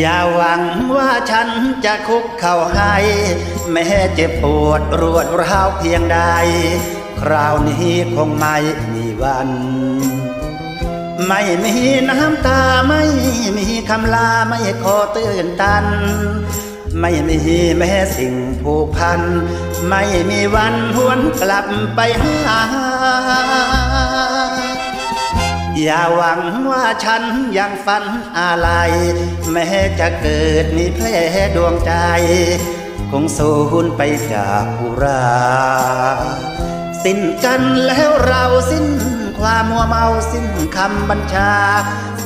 อย่าหวังว่าฉันจะคุกเข่าให้ แม้เจ็บปวดรวดร้าวเพียงใด คราวนี้คงไม่มีวัน ไม่มีน้ำตาไม่มีคำลาไม่ขอตื่นตัน ไม่มีแม้สิ่งผูกพัน ไม่มีวันหวนกลับไปหา อย่าหวังว่าฉันยังฝันอะไร แม้จะเกิดมีแผลดวงใจ คงสูญไปจากอุรา สิ้นกันแล้วเราสิ้นความมัวเมาสิ้นคำบัญชา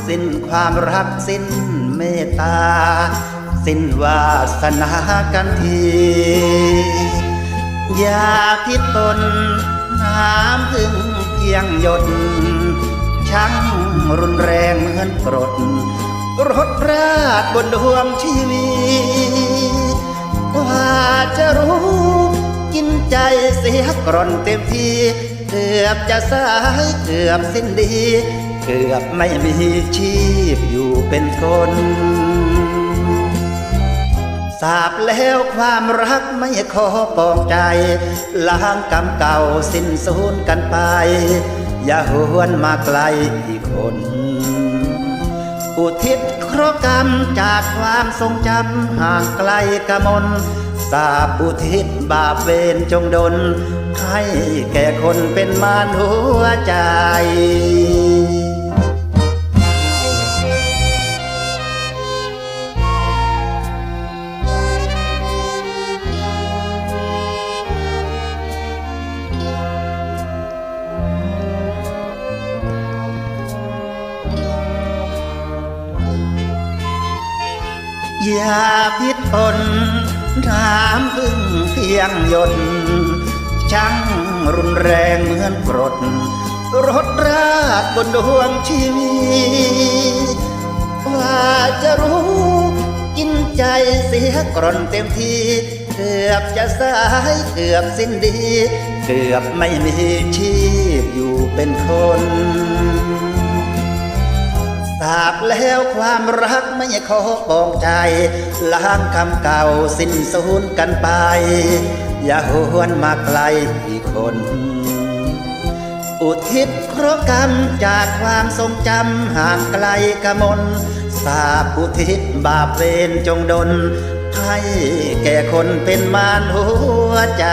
สิ้นความรักสิ้นเมตตา สิ้นวาสนากันทีอย่าพิดตนน้ำพึ่งเพียงหยด ช่างรุนแรงเหมือนกรดรถราดบนดวงชีวิตกว่าจะรู้ กินใจเสียกร่อนเต็มทีเกือบจะสายเกือบสิ้นดี เกือบไม่มีชีพอยู่เป็นคนทราบแล้วความรักไม่ขอปองใจ ล้างกรรมเก่าสิ้นสูญกันไป อย่าหวนมาไกลอีกคน อุทิศครกรรมจากความทรงจำห่างไกลกมลสาบอุทิศบาปเวรจงดล ให้แก่คนเป็นมานหัวใจ อย่าพิษตนน้ำพึ่งเพียงหยดช่างรุนแรงเหมือนกรดรถราดบนดวงชีวิตว่าจะรู้กินใจเสียกร่อนเต็มที เกือบจะสายเกือบสิ้นดี เกือบไม่มีชีพอยู่เป็นคน ทราบแล้วความรักไม่ขอปองใจ ล้างคำเก่าสิ้นสูญกันไป อย่าหวนมาไกลอีกคน อุทิศเคราะกรรมจากความทรงจำห่างไกลกมลสาบอุทิศบาปเวรจงดล ให้แก่คนเป็นมารหัวใจ